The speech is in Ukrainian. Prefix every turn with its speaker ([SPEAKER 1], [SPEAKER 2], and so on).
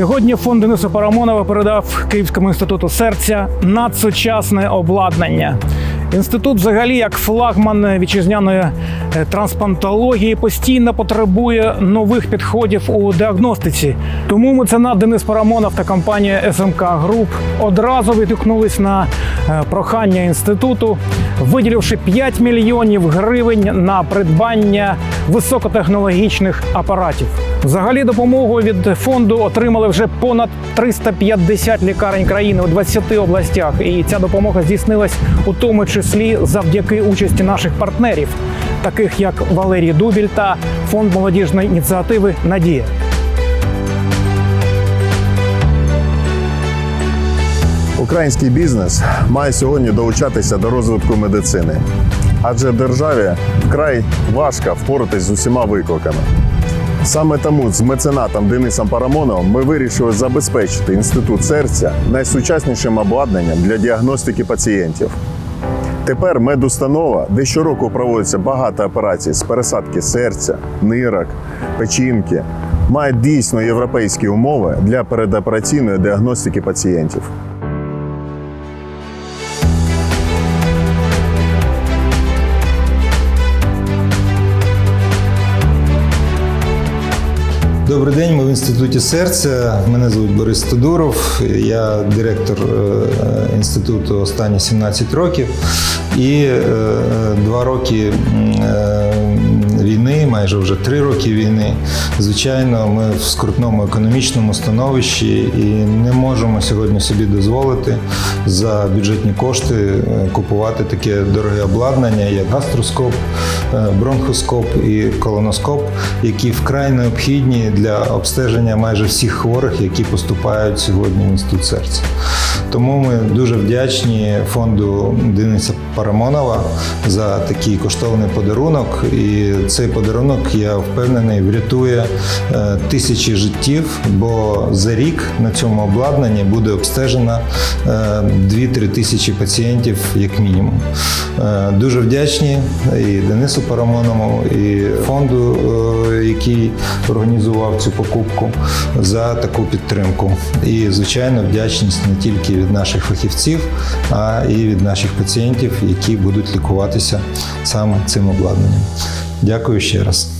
[SPEAKER 1] Сьогодні фонд Дениса Парамонова передав Київському інституту серця надсучасне обладнання. Інститут, взагалі, як флагман вітчизняної е, трансплантології, постійно потребує нових підходів у діагностиці. Тому меценат Денис Парамонов та компанія СМК Груп одразу відгукнулись на е, прохання інституту, виділивши 5 мільйонів гривень на придбання високотехнологічних апаратів. Взагалі допомогу від фонду отримали вже понад 350 лікарень країни у 20 областях. І ця допомога здійснилась у тому числі завдяки участі наших партнерів, таких як Валерій Дубіль та фонд молодіжної ініціативи Надія.
[SPEAKER 2] Український бізнес має сьогодні долучатися до розвитку медицини, адже державі вкрай важко впоратись з усіма викликами. Саме тому з меценатом Денисом Парамоновим ми вирішили забезпечити інститут серця найсучаснішим обладнанням для діагностики пацієнтів. Тепер медустанова, де щороку проводиться багато операцій з пересадки серця, нирок, печінки, має дійсно європейські умови для передопераційної діагностики пацієнтів.
[SPEAKER 3] Добрий день, ми в інституті серця. Мене звуть Борис Тодуров. Я директор е, інституту останні 17 років. І е, два роки е, війни, майже вже три роки війни. Звичайно, ми в скрутному економічному становищі і не можемо сьогодні собі дозволити за бюджетні кошти е, купувати таке дороге обладнання, як гастроскоп, е, бронхоскоп і колоноскоп, які вкрай необхідні для обстеження майже всіх хворих, які поступають сьогодні в інститут серця. Тому ми дуже вдячні фонду Дениса Парамонова за такий коштовний подарунок. І цей подарунок, я впевнений, врятує е, тисячі життів, бо за рік на цьому обладнанні буде обстежено е, 2-3 тисячі пацієнтів, як мінімум. Е, Дуже вдячні і Денису Парамонову, і фонду, е, який організував цю покупку, за таку підтримку. І, звичайно, вдячність не тільки від наших фахівців, а і від наших пацієнтів, які будуть лікуватися саме цим обладнанням. Дякую ще раз.